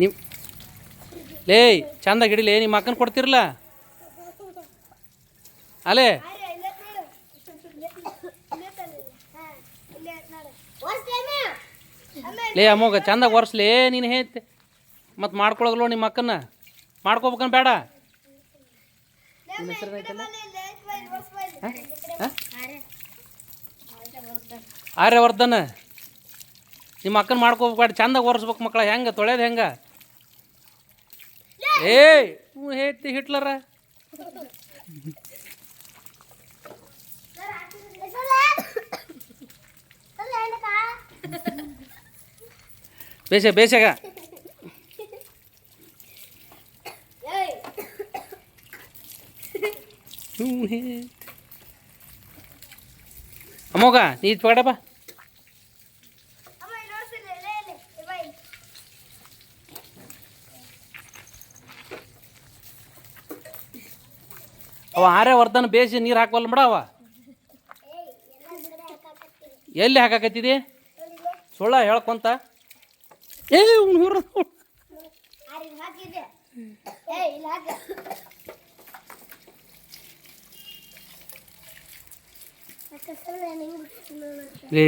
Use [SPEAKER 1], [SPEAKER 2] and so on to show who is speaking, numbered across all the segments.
[SPEAKER 1] ನಿಮ್ಮ ಲೇ, ಚಂದ ಗಿಡಲೇ ನಿಮ್ಮ ಅಕ್ಕನ ಕೊಡ್ತಿರಲ್ಲ ಅಲೇ. ಲೇ, ಅಮ್ಮಗ, ಚಂದಾಗ ಒರೆಸ್ಲೇ ನೀನು ಹೇತೆ ಮತ್ತು ಮಾಡ್ಕೊಳಗಲ್ಲ ನಿಮ್ಮ ಅಕ್ಕನ ಮಾಡ್ಕೋಬೇಕನ್ ಬೇಡ. ಆರ್ಯವರ್ಧನ. ನಿಮ್ಮ ಅಕ್ಕನ ಮಾಡ್ಕೋಬೇಡ ಚಂದಾಗ ಒರೆಸ್ಬೇಕು ಮಕ್ಕಳ, ಹೆಂಗೆ? ತೊಳೆಯೋದು ಹೆಂಗೆ? ಏಯ್ ಹ್ಞೂ ಹೇತಿ ಹಿಟ್ಲರ ಬೇಸ ಬೇಸಾಗ ಹ್ಞೂ ಹೇ ಅಮ್ಮೋಗ ನೀ ಪಗಡಪ್ಪ ಅವ ಆರ್ಯವರ್ಧನ ಬೇಸಿ ನೀರು ಹಾಕವಲ್ಲ ಬಿಡ ಅವ. ಎಲ್ಲಿ ಹಾಕಾಕತ್ತಿದಿ? ಸುಳ್ಳ ಹೇಳ್ಕೊಂತ. ಏ ಲೇ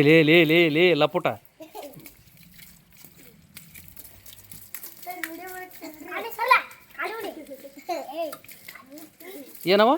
[SPEAKER 1] ಲೇ ಲೇ ಲೇ ಲೇ, ಲಪುಟ. ಏನವ?